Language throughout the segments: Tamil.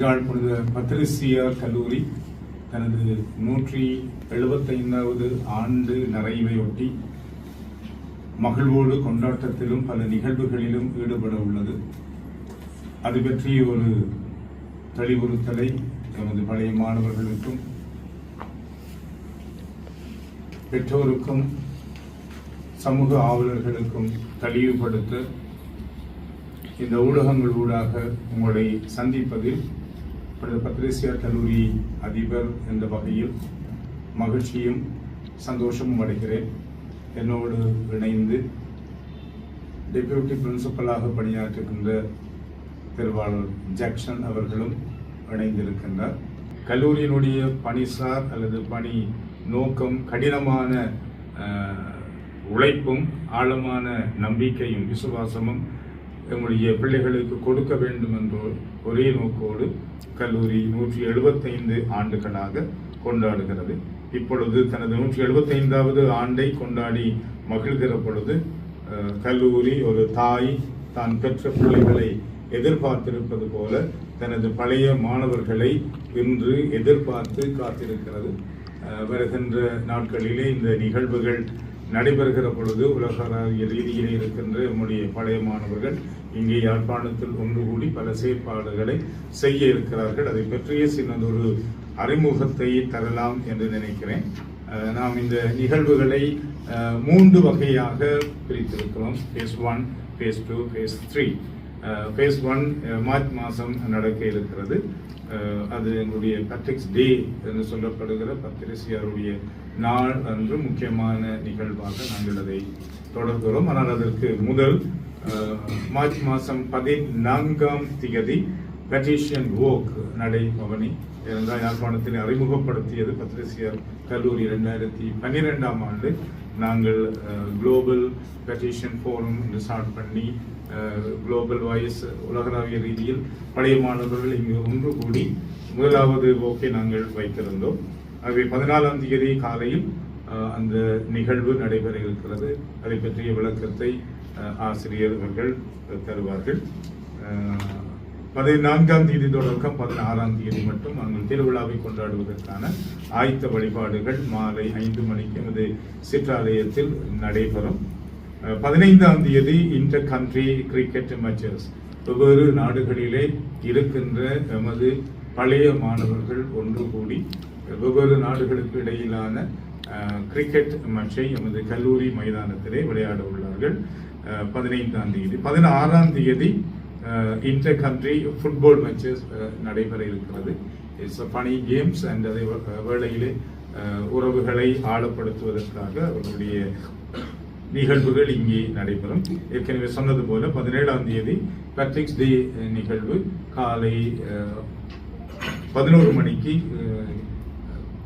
யாழ் புனித பத்திரிசியார் கல்லூரி தனது நூற்றி எழுபத்தைந்தாவது ஆண்டு நிறைவையொட்டி மகிழ்வோடு கொண்டாட்டத்திலும் பல நிகழ்வுகளிலும் ஈடுபட உள்ளது. அது பற்றி ஒரு தெளிவுறுத்தலை எமது பழைய மாணவர்களுக்கும் பெற்றோருக்கும் சமூக ஆவலர்களுக்கும் தெளிவுபடுத்த இந்த ஊடகங்கள் ஊடாக உங்களை சந்திப்பதில் பத்ரேசியார் கல்லூரி அதிபர் என்ற வகையில் மகிழ்ச்சியும் சந்தோஷமும் அடைகிறேன். என்னோடு இணைந்து டெபியூட்டி பிரின்சிபலாக பணியாற்றுகின்ற திருவாளர் ஜாக்சன் அவர்களும் இணைந்திருக்கின்றார். கல்லூரியினுடைய பணிசார் அல்லது பணி நோக்கம் கடினமான உழைப்பும் ஆழமான நம்பிக்கையும் விசுவாசமும் எங்களுடைய பிள்ளைகளுக்கு கொடுக்க வேண்டும் என்ற ஒரே நோக்கோடு கல்லூரி நூற்றி எழுபத்தைந்து ஆண்டுகளாக கொண்டாடுகிறது. இப்பொழுது தனது நூற்றி எழுபத்தைந்தாவது ஆண்டை கொண்டாடி மகிழ்கிற பொழுது கல்லூரி ஒரு தாய் தான் பெற்ற பிள்ளைகளை எதிர்பார்த்திருப்பது போல தனது பழைய மாணவர்களை இன்று எதிர்பார்த்து காத்திருக்கிறது. வருகின்ற நாட்களிலே இந்த நிகழ்வுகள் நடைபெறுகிற பொழுது உலகளாவிய ரீதியிலே இருக்கின்ற நம்முடைய பழைய மாணவர்கள் இங்கே யாழ்ப்பாணத்தில் ஒன்று கூடி பல செயற்பாடுகளை செய்ய இருக்கிறார்கள். அதை பற்றிய சின்னதொரு அறிமுகத்தை தரலாம் என்று நினைக்கிறேன். நாம் இந்த நிகழ்வுகளை மூன்று வகையாக பிரித்திருக்கிறோம். Phase one phase two phase three phase one March மாதம் நடக்க இருக்கிறது. அது எங்களுடைய பட்ரிக்ஸ் டே என்று சொல்லப்படுகிற பத்திரிசியாருடைய நாள் அன்று முக்கியமான நிகழ்வாக நாங்கள் அதை தொடர்கிறோம். ஆனால் அதற்கு முதல் மார்ச் மாதம் பதினான்காம் திகதி பெட்டிஷன் வோக் நடைபவனி. இருந்தால் யாழ்ப்பாணத்தில் அறிமுகப்படுத்தியது பத்திரிசியர் கல்லூரி ரெண்டாயிரத்தி பன்னிரெண்டாம் ஆண்டு. நாங்கள் குளோபல் பெட்டிஷன் ஃபோரம் ஸ்டார்ட் பண்ணி குளோபல் வாய்ஸ் உலகளாவிய ரீதியில் பழைய மாணவர்கள் இங்கு ஒன்று கூடி முதலாவது ஓக்கை நாங்கள் வைத்திருந்தோம். ஆகவே பதினாலாம் தேதி காலையில் அந்த நிகழ்வு நடைபெற இருக்கிறது அதை பற்றிய விளக்கத்தை ஆசிரியர் அவர்கள் தருவார்கள். பதினான்காம் தேதி தொடக்கம் பதினாறாம் தேதி மட்டும் நாங்கள் திருவிழாவை கொண்டாடுவதற்கான ஆயத்த வழிபாடுகள் மாலை ஐந்து மணிக்கு எமது சிற்றாலயத்தில் நடைபெறும். பதினைந்தாம் தேதி இன்டர் கண்ட்ரி கிரிக்கெட் மேட்சஸ் வெவ்வேறு நாடுகளிலே இருக்கின்ற எமது பழைய மாணவர்கள் ஒன்று கூடி வெவ்வேறு நாடுகளுக்கு இடையிலான கிரிக்கெட் மேட்சை எமது கல்லூரி மைதானத்திலே விளையாட உள்ளார்கள். பதினைந்தாம் தேதி பதினாறாம் தேதி இன்டர் கண்ட்ரி ஃபுட்பால் மேட்சஸ் நடைபெற இருக்கிறது. இட்ஸ் பனி கேம்ஸ் அண்ட் அதே வேளையிலே உறவுகளை ஆழப்படுத்துவதற்காக அவர்களுடைய நிகழ்வுகள் இங்கே நடைபெறும். ஏற்கனவே சொன்னது போல பதினேழாம் தேதி பேட்ரிக்ஸ் டே நிகழ்வு. காலை பதினோரு மணிக்கு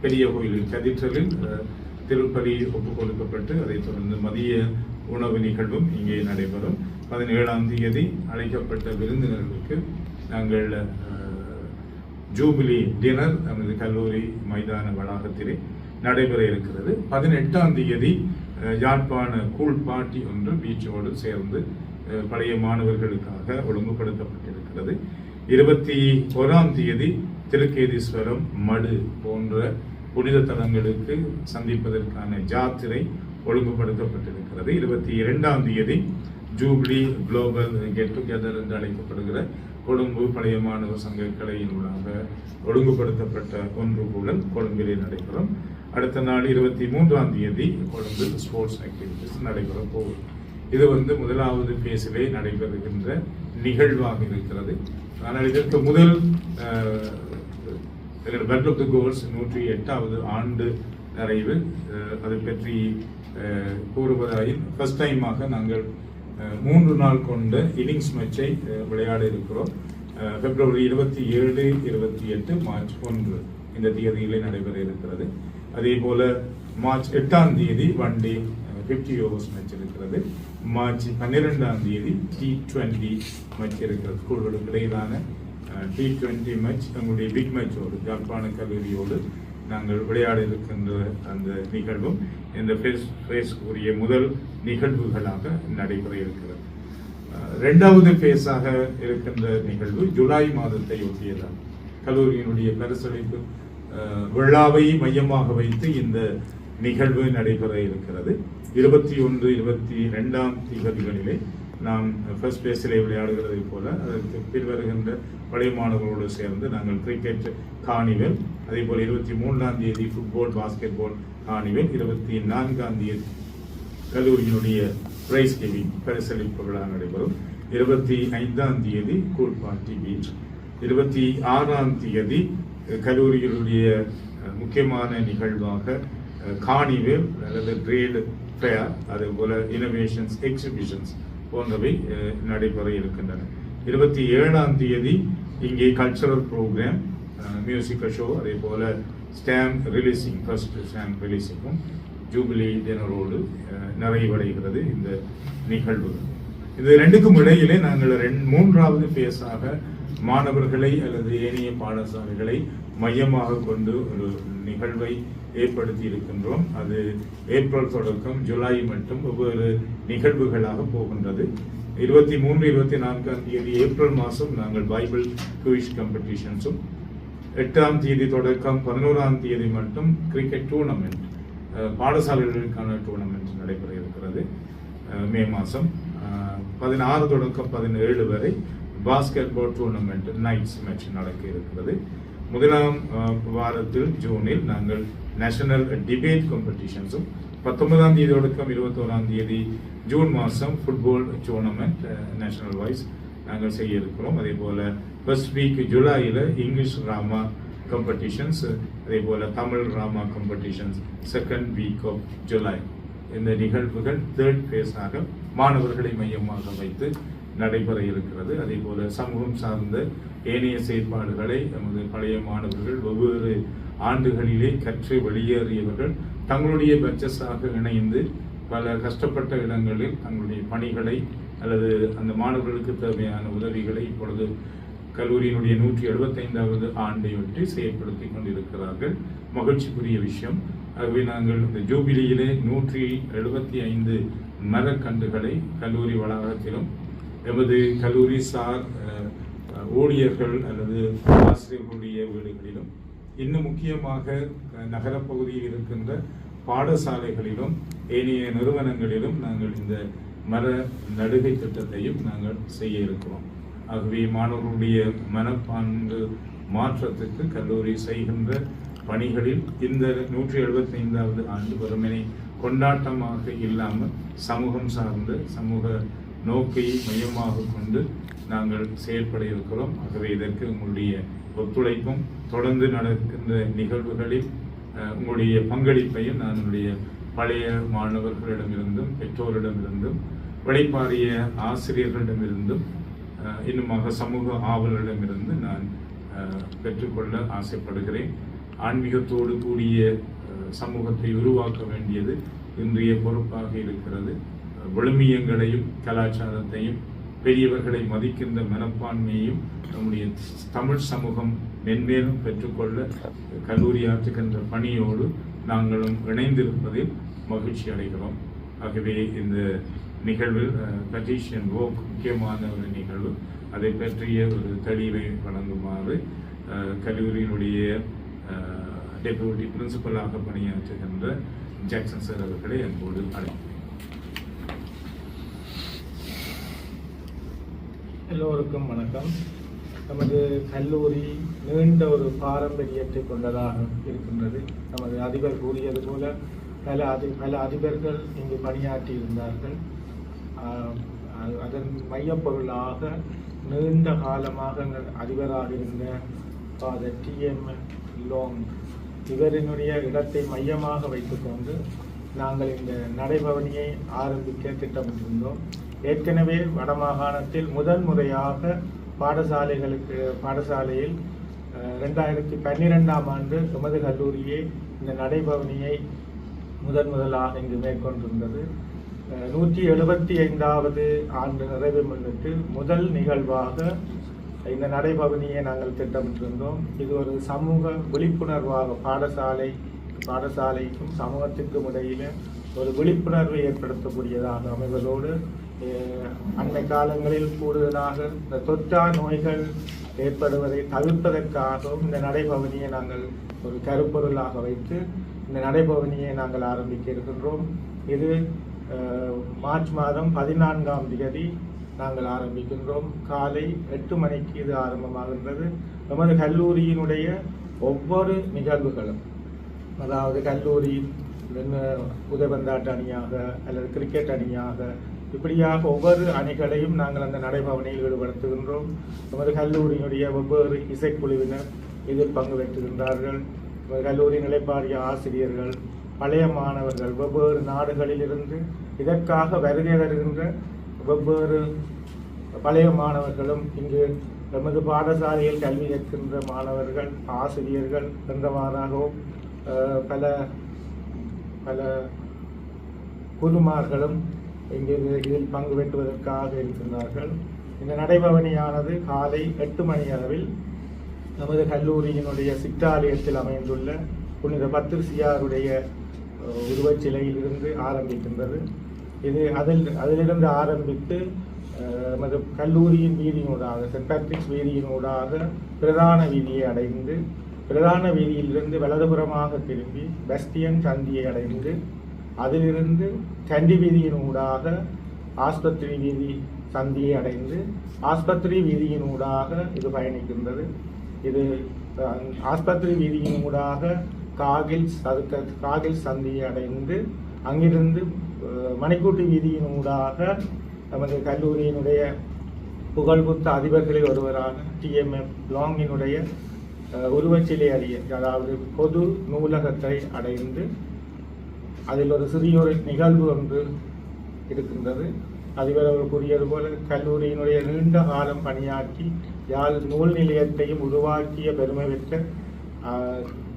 பெரிய கோயிலில் கதீட்ரலில் அஹ், திருப்பலி ஒப்புக் கொடுக்கப்பட்டு அதைத் தொடர்ந்து மதிய உணவு நிகழ்வும் இங்கே நடைபெறும். பதினேழாம் தேதி அழைக்கப்பட்ட விருந்தினர்களுக்கு நாங்கள் ஜூபிலி டினர் நமது கல்லூரி மைதான வளாகத்திலே நடைபெற இருக்கிறது. பதினெட்டாம் தேதி யாழ்ப்பாண கூழ் பாட்டி ஒன்று பீச்சோடு சேர்ந்து பழைய மாணவர்களுக்காக ஒழுங்குபடுத்தப்பட்டிருக்கிறது. இருபத்தி ஓராம் தேதி திருக்கேதீஸ்வரம் மடு போன்ற புனித தலங்களுக்கு சந்திப்பதற்கான ஜாத்திரை ஒழுங்குபடுத்தப்பட்டிருக்கிறது. இருபத்தி இரண்டாம் தேதி ஜூப்ளி குளோபல் கெட் டுகெதர் என்று அழைக்கப்படுகிற கொழும்பு பழைய மாணவர் சங்க கலையினூடாக ஒழுங்குபடுத்தப்பட்ட ஒன்று கூடல் கொழும்பிலே நடைபெறும். அடுத்த நாள் இருபத்தி மூன்றாம் தேதி கொழும்பில் ஸ்போர்ட்ஸ் ஆக்டிவிட்டிஸ் நடைபெற போகும் இது வந்து முதலாவது பேஸிலே நடைபெறுகின்ற நிகழ்வாக இருக்கிறது. ஆனால் இதற்கு முதல் பெட் ஆஃப் த கோர்ஸ் நூற்றி எட்டாவது ஆண்டு நிறைவு. அதை பற்றி கூறுவதாயின் ஃபர்ஸ்ட் டைமாக நாங்கள் மூன்று நாள் கொண்ட இன்னிங்ஸ் மேட்சை விளையாட இருக்கிறோம். பிப்ரவரி இருபத்தி ஏழு இருபத்தி எட்டு மார்ச் ஒன்று இந்த தேதியிலே நடைபெற இருக்கிறது. அதே போல மார்ச் எட்டாம் தேதி one day fifty overs match இருக்கிறது. மார்ச் பன்னிரெண்டாம் தேதி டி டுவெண்ட்டி மேட்ச் இருக்கிறது. ஸ்கூல்களுக்கு இடையிலான டி டுவெண்ட்டி மேட்ச் எங்களுடைய பிக் மேட்சோடு யாழ்ப்பாண கல்லூரியோடு நாங்கள் விளையாட இருக்கின்ற அந்த நிகழ்வும் இந்த ஃபேஸ் ஃபேஸ் உரிய முதல் நிகழ்வுகளாக நடைபெற இருக்கிறது. ரெண்டாவது ஃபேஸாக இருக்கின்ற நிகழ்வு ஜூலை மாதத்தை ஒட்டியதான் கல்லூரியினுடைய பரிசளிப்பு விழாவை மையமாக வைத்து இந்த நிகழ்வு நடைபெற இருக்கிறது. இருபத்தி ஒன்று இருபத்தி ரெண்டாம் திகதிகளிலே நாம் ஃபர்ஸ்ட் பேஸில் விளையாடுகிறதை போல அதற்கு பின்வருகின்ற பழைய மாணவர்களோடு சேர்ந்து நாங்கள் கிரிக்கெட் காணிவல் அதே போல் இருபத்தி மூன்றாம் தேதி ஃபுட்பால் பாஸ்கெட் பால் காணிவல் இருபத்தி நான்காம் தேதி கல்லூரியினுடைய பிரைஸ் கிவிங் பரிசளிப்பு விழா நடைபெறும். இருபத்தி ஐந்தாம் தேதி கூட்பாட்டி பீச் இருபத்தி ஆறாம் தேதி கல்லூரிகளுடைய கல்லூரியினுடைய முக்கியமான நிகழ்வாக காணிவேல் அல்லது ட்ரேடு ஃபேர் அதே போல் இனோவேஷன்ஸ் எக்ஸிபிஷன்ஸ் போன்றவை நடைபெற இருக்கின்றன. இருபத்தி ஏழாம் தேதி இங்கே கல்ச்சரல் ப்ரோக்ராம் மியூசிக்கல் ஷோ அதே போல் ஸ்டாம்ப் ரிலீசிங் ஃபர்ஸ்ட் ஸ்டாம்ப் ரிலீஸிங்கும் ஜூபிலி தினரோடு நிறைவடைகிறது இந்த நிகழ்வு. இது ரெண்டுக்கும் இடையிலே நாங்கள் ரெண்டு மூன்றாவது பேஸாக மாணவர்களை அல்லது ஏனைய பாடசாலைகளை மையமாக கொண்டு ஒரு நிகழ்வை ஏற்படுத்தி இருக்கின்றோம் அது ஏப்ரல் தொடக்கம் ஜூலை மட்டும் ஒவ்வொரு நிகழ்வுகளாக போகின்றது. இருபத்தி மூன்று இருபத்தி நான்காம் தேதி ஏப்ரல் மாதம் நாங்கள் பைபிள் குவிஷ் காம்படிஷன்ஸும் எட்டாம் தேதி தொடக்கம் பதினோராம் தேதி மட்டும் கிரிக்கெட் டூர்னமெண்ட் பாடசாலைகளுக்கான டூர்னமெண்ட் நடைபெற இருக்கிறது மே மாதம். பதினாறு தொடக்கம் பதினேழு வரை basketball tournament nights match நடக்க இருக்கிறது. முதலாம் வாரத்தில் ஜூனில் நாங்கள் நேஷனல் டிபேட் காம்படிஷன்ஸும் பத்தொன்பதாம் தேதி தொடக்கம் இருபத்தோராம் தேதி ஜூன் மாதம் ஃபுட்பால் டோர்னமெண்ட் நேஷனல் வைஸ் நாங்கள் செய்ய இருக்கிறோம் அதே போல் ஃபர்ஸ்ட் வீக் ஜூலையில் இங்கிலீஷ் ட்ராமா காம்படிஷன்ஸ் அதே போல் Tamil drama competitions second week of July இந்த நிகழ்வுகள் தேர்ட் ஃபேஸாக மாணவர்களை மையமாக வைத்து நடைபெற இருக்கிறது அதே போல் சமூகம் சார்ந்த ஏனைய செயற்பாடுகளை நமது பழைய மாணவர்கள் வெவ்வேறு ஆண்டுகளிலே கற்று வெளியேறியவர்கள் தங்களுடைய பட்சஸாக இணைந்து பல கஷ்டப்பட்ட இடங்களில் தங்களுடைய பணிகளை அல்லது அந்த மாணவர்களுக்கு தேவையான உதவிகளை இப்பொழுது கல்லூரியினுடைய நூற்றி எழுபத்தைந்தாவது ஆண்டையொட்டி செயற்படுத்தி கொண்டிருக்கிறார்கள். மகிழ்ச்சிக்குரிய விஷயம். ஆகவே நாங்கள் இந்த ஜூபிலியிலே நூற்றி எழுபத்தி ஐந்து மரக்கன்றுகளை கல்லூரி வளாகத்திலும் எமது கல்லூரி சார் ஊழியர்கள் அல்லது ஆசிரியர்களுடைய வீடுகளிலும் இன்னும் முக்கியமாக நகரப்பகுதியில் இருக்கின்ற பாடசாலைகளிலும் ஏனைய நிறுவனங்களிலும் நாங்கள் இந்த மர நடுகை திட்டத்தையும் நாங்கள் செய்ய இருக்கிறோம். ஆகவே மாணவர்களுடைய மனப்பான்கு மாற்றத்துக்கு கல்லூரி செய்கின்ற பணிகளில் இந்த நூற்றி எழுபத்தைந்தாவது ஆண்டு வறுமனை கொண்டாட்டமாக இல்லாமல் சமூகம் சார்ந்த சமூக நோக்கை மையமாக கொண்டு நாங்கள் செயல்பட இருக்கிறோம். ஆகவே இதற்கு உங்களுடைய ஒத்துழைப்பும் தொடர்ந்து நடக்கின்ற நிகழ்வுகளில் உங்களுடைய பங்களிப்பையும் நான் என்னுடைய பழைய மாணவர்களிடமிருந்தும் பெற்றோரிடமிருந்தும் விளைப்பாரிய ஆசிரியர்களிடமிருந்தும் இன்னுமாக சமூக ஆவலரிடமிருந்து நான் பெற்றுக்கொள்ள ஆசைப்படுகிறேன். ஆன்மீகத்தோடு கூடிய சமூகத்தை உருவாக்க வேண்டியது இன்றைய பொறுப்பாக இருக்கிறது. விழுமியங்களையும் கலாச்சாரத்தையும் பெரியவர்களை மதிக்கின்ற மனப்பான்மையையும் நம்முடைய தமிழ் சமூகம் மென்மேலும் பெற்றுக்கொள்ள கல்லூரி ஆற்றுகின்ற பணியோடு நாங்களும் இணைந்திருப்பதில் மகிழ்ச்சி அடைகிறோம். ஆகவே இந்த நிகழ்வில் பெட்டிஷன் ஓக் முக்கியமான ஒரு நிகழ்வு. அதை பற்றிய ஒரு தெளிவை வழங்குமாறு கல்லூரியினுடைய டெபுட்டி பிரின்சிபலாக பணியாற்றுகின்ற ஜாக்சன் சார் அவர்களை அன்போடு அழைக்கிறேன். எல்லோருக்கும் வணக்கம். நமது கல்லூரி நீண்ட ஒரு பாரம்பரியத்தை கொண்டதாக இருக்கின்றது. நமது அதிபர் கூறியது போல பல அதி பல அதிபர்கள் இங்கு பணியாற்றி இருந்தார்கள் அது- அதன் மையப்பொருளாக நீண்ட காலமாக அதிபராக இருந்த ஃபாதர் டிஎம் லோங் இவரினுடைய இடத்தை மையமாக வைத்துக்கொண்டு நாங்கள் இந்த நடைபவனியை ஆரம்பிக்க திட்டமிட்டிருந்தோம். ஏற்கனவே வடமாகாணத்தில் முதல் முறையாக பாடசாலைகளுக்கு பாடசாலையில் ரெண்டாயிரத்தி பன்னிரெண்டாம் ஆண்டு எமது கல்லூரியே இந்த நடைபவனியை முதன் முதலாக இங்கு மேற்கொண்டிருந்தது. நூற்றி எழுபத்தி ஐந்தாவது ஆண்டு நிறைவை முன்னிட்டு முதல் நிகழ்வாக இந்த நடைபவனியை நாங்கள் திட்டமிட்டிருந்தோம். இது ஒரு சமூக விழிப்புணர்வாக பாடசாலை பாடசாலைக்கும் சமூகத்திற்கும் இடையில ஒரு விழிப்புணர்வை ஏற்படுத்தக்கூடியதாக அமைவதோடு அண்மை காலங்களில் கூடுதலாக இந்த தொற்றா நோய்கள் ஏற்படுவதை தவிர்ப்பதற்காகவும் இந்த நடைபவனியை நாங்கள் ஒரு கருப்பொருளாக வைத்து இந்த நடைபவனியை நாங்கள் ஆரம்பிக்க இருக்கின்றோம். இது மார்ச் மாதம் பதினான்காம் தேதி நாங்கள் ஆரம்பிக்கின்றோம். காலை எட்டு மணிக்கு இது ஆரம்பமாகின்றது. நமது கல்லூரியினுடைய ஒவ்வொரு நிகழ்வுகளும் அதாவது கல்லூரி என்ன அணியாக அல்லது கிரிக்கெட் அணியாக இப்படியாக ஒவ்வொரு அணிகளையும் நாங்கள் அந்த நடைபவனையில் ஈடுபடுத்துகின்றோம். நமது கல்லூரியினுடைய வெவ்வேறு இசைக்குழுவினர் இதில் பங்கு பெற்றுகின்றார்கள் நமது கல்லூரி நிலைப்பாடிய ஆசிரியர்கள் பழைய மாணவர்கள் வெவ்வேறு நாடுகளிலிருந்து இதற்காக வருகை தருகின்ற வெவ்வேறு பழைய மாணவர்களும் இங்கு நமது பாடசாலையில் கல்வி கற்கின்ற மாணவர்கள் ஆசிரியர்கள் என்றவாறாகவும் பல பல குருமார்களும் இங்கு இதில் பங்கு பெற்றுவதற்காக இருக்கின்றார்கள். இந்த நடைபவனியானது காலை எட்டு மணி அளவில் நமது கல்லூரியினுடைய சிற்றாலயத்தில் அமைந்துள்ள புனித பத்திரிசியாருடைய அஹ், உருவச் சிலையிலிருந்து ஆரம்பிக்கின்றது. இது அதில் அதிலிருந்து ஆரம்பித்து நமது கல்லூரியின் வீதியினூடாக சென்ட் பேட்ரிக்ஸ் வீதியினூடாக பிரதான வீதியை அடைந்து பிரதான வீதியிலிருந்து வலதுபுறமாக திரும்பி பெஸ்டியன் சந்தியை அடைந்து அதிலிருந்து சண்டி வீதியினூடாக ஆஸ்பத்திரி வீதி சந்தியை அடைந்து ஆஸ்பத்திரி வீதியினூடாக இது பயணிக்கின்றது. இது ஆஸ்பத்திரி ஆஸ்பத்திரி வீதியினூடாக காகில்ஸ் அதுக்கு காகில்ஸ் சந்தியை அடைந்து அங்கிருந்து மணிக்கூட்டி வீதியின் வீதியினூடாக நமது கல்லூரியினுடைய புகழ்புத்த அதிபர்களில் ஒருவரான டிஎம்எஃப் லாங்கினுடைய உருவச்சிலை அறிய அதாவது பொது நூலகத்தை அடைந்து அதில் ஒரு சிறிய ஒரு நிகழ்வு ஒன்று இருக்கின்றது. அதிபர் அவர் கூறியது போல கல்லூரியினுடைய நீண்ட காலம் பணியாற்றி யாழ் நூல் நிலையத்தையும் உருவாக்கிய பெருமை பெற்ற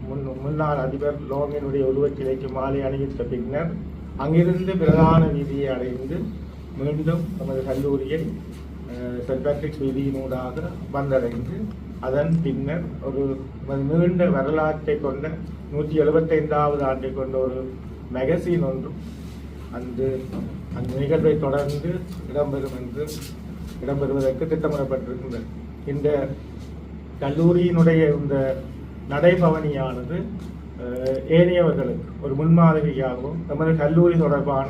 முன் முன்னாள் அதிபர் லோங்கினுடைய உருவச்சிலைக்கு மாலை அணிவித்த பின்னர் அங்கிருந்து பிரதான வீதியை அடைந்து மீண்டும் நமது கல்லூரியை சென்ட் பேட்ரிக்ஸ் வீதியினூடாக வந்தடைந்து அதன் பின்னர் ஒரு நீண்ட வரலாற்றை கொண்ட நூற்றி எழுபத்தைந்தாவது ஆண்டை கொண்ட ஒரு மெகசின் ஒன்றும் அந்த அந்த நிகழ்வை தொடர்ந்து இடம்பெறும் என்று இடம்பெறுவதற்கு திட்டமிடப்பட்டிருக்கின்றது. இந்த கல்லூரியினுடைய இந்த நடைபவனியானது ஏனையவர்களுக்கு ஒரு முன்மாதிரியாகவும் நமது கல்லூரி தொடர்பான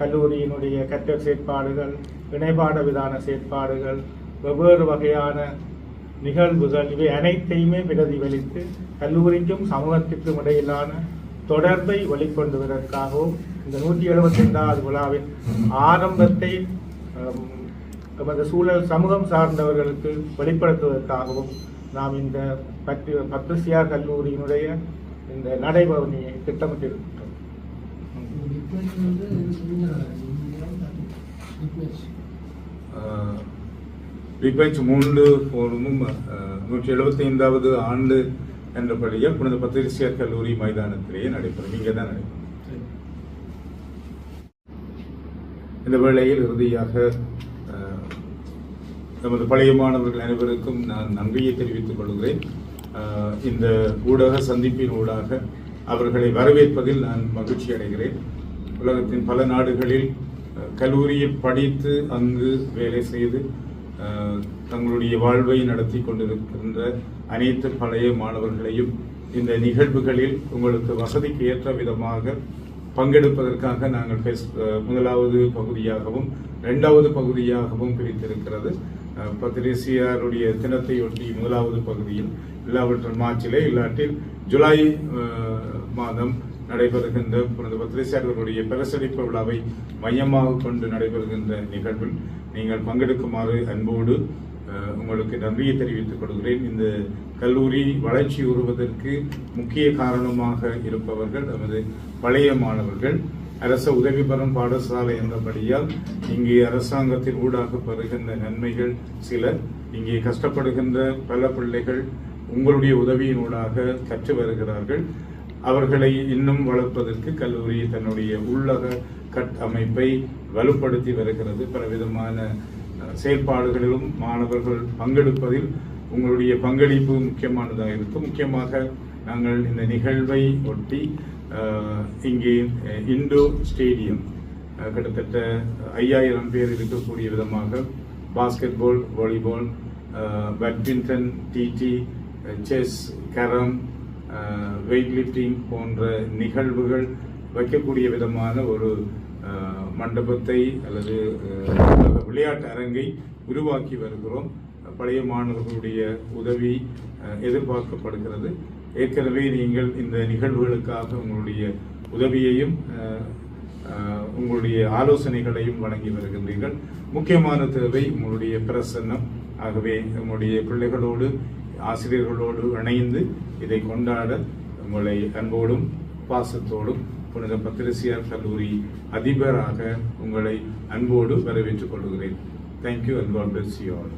கல்லூரியினுடைய கற்றல் செயற்பாடுகள் இணைப்பாட விதான செயற்பாடுகள் வெவ்வேறு வகையான நிகழ்வுகள் இவை அனைத்தையுமே பிரதிபலித்து கல்லூரிக்கும் சமூகத்திற்கும் இடையிலான தொடர்பை வெளிக்கொண்டுவதற்காகவும் இந்த நூற்றி எழுபத்தைந்தாவது விழாவின் ஆரம்பத்தை நமது சூழல் சமூகம் சார்ந்தவர்களுக்கு வெளிப்படுத்துவதற்காகவும் நாம் இந்த பத்து பத்திரிசியார் கல்லூரியினுடைய இந்த நடைபவனியை திட்டமிட்டிருக்கின்றோம். பிபெச் மூன்று போனும் நூற்றி எழுபத்தைந்தாவது ஆண்டு என்றபடியே புனித பத்திரிசியார் கல்லூரி மைதானத்திலேயே நடைபெறும். இங்கே தான் நடைபெறும். இந்த வேளையில் இறுதியாக நமது பழைய மாணவர்கள் அனைவருக்கும் நான் நன்றியை தெரிவித்துக் கொள்கிறேன். இந்த ஊடக சந்திப்பின் ஊடாக அவர்களை வரவேற்பதில் நான் மகிழ்ச்சி அடைகிறேன். உலகத்தின் பல நாடுகளில் கல்லூரியை கல்லூரியில் படித்து அங்கு வேலை செய்து தங்களுடைய வாழ்வை நடத்தி கொண்டிருக்கின்ற அனைத்து பழைய மாணவர்களையும் இந்த நிகழ்வுகளில் உங்களுக்கு வசதிக்கு ஏற்ற விதமாக பங்கெடுப்பதற்காக நாங்கள் ஃபெஸ்- முதலாவது பகுதியாகவும் ரெண்டாவது பகுதியாகவும் பிரித்திருக்கிறது. அஹ் பத்திரிசியாருடைய தினத்தையொட்டி முதலாவது பகுதியில் இல்லாவற்றில் மார்ச்சிலே இல்லாட்டில் ஜூலை மாதம் நடைபெறுகின்ற புனித பத்திரிசியார்களுடைய பிரசரிப்பு விழாவை மையமாக கொண்டு நடைபெறுகின்ற நிகழ்வில் நீங்கள் பங்கெடுக்குமாறு அன்போடு உங்களுக்கு நன்றியை தெரிவித்துக் கொள்கிறேன். இந்த கல்லூரி வளர்ச்சி உறுவதற்கு முக்கிய காரணமாக இருப்பவர்கள் நமது பழைய மாணவர்கள். அரச உதவி பெறும் பாடசாலை என்றபடியால் இங்கே அரசாங்கத்தின் ஊடாக பெறுகின்ற நன்மைகள் சில. இங்கே கஷ்டப்படுகின்ற பல பிள்ளைகள் உங்களுடைய உதவியினூடாக கற்று வருகிறார்கள். அவர்களை இன்னும் வளர்ப்பதற்கு கல்லூரி தன்னுடைய உள்ளக கட்டமைப்பை வலுப்படுத்தி வருகிறது. பலவிதமான செயல்பாடுகளிலும் மாணவர்கள் பங்கெடுப்பதில் உங்களுடைய பங்களிப்பு முக்கியமானதாக இருக்கும். முக்கியமாக நாங்கள் இந்த நிகழ்வை ஒட்டி இங்கே இண்டோ ஸ்டேடியம் கிட்டத்தட்ட ஐயாயிரம் பேர் இருக்கக்கூடிய விதமாக basketball volleyball badminton TT chess carrom weight lifting போன்ற நிகழ்வுகள் வைக்கக்கூடிய விதமான ஒரு மண்டபத்தை அல்லது விளையாட்டு அரங்கை உருவாக்கி வருகிறோம். பழைய மாணவர்களுடைய உதவி எதிர்பார்க்கப்படுகிறது. ஏற்கனவே நீங்கள் இந்த நிகழ்வுகளுக்காக உங்களுடைய உதவியையும் உங்களுடைய ஆலோசனைகளையும் வழங்கி வருகின்றீர்கள். முக்கியமான தேவை உங்களுடைய பிரசன்னம். ஆகவே உங்களுடைய பிள்ளைகளோடு ஆசிரியர்களோடு இணைந்து இதை கொண்டாட உங்களை அன்போடும் பாசத்தோடும் புனித பத்திரசியார் கல்லூரி அதிபராக உங்களை அன்போடு வரவேற்றுக் கொள்கிறேன். தேங்க்யூ அன்பால் காட் ஆல்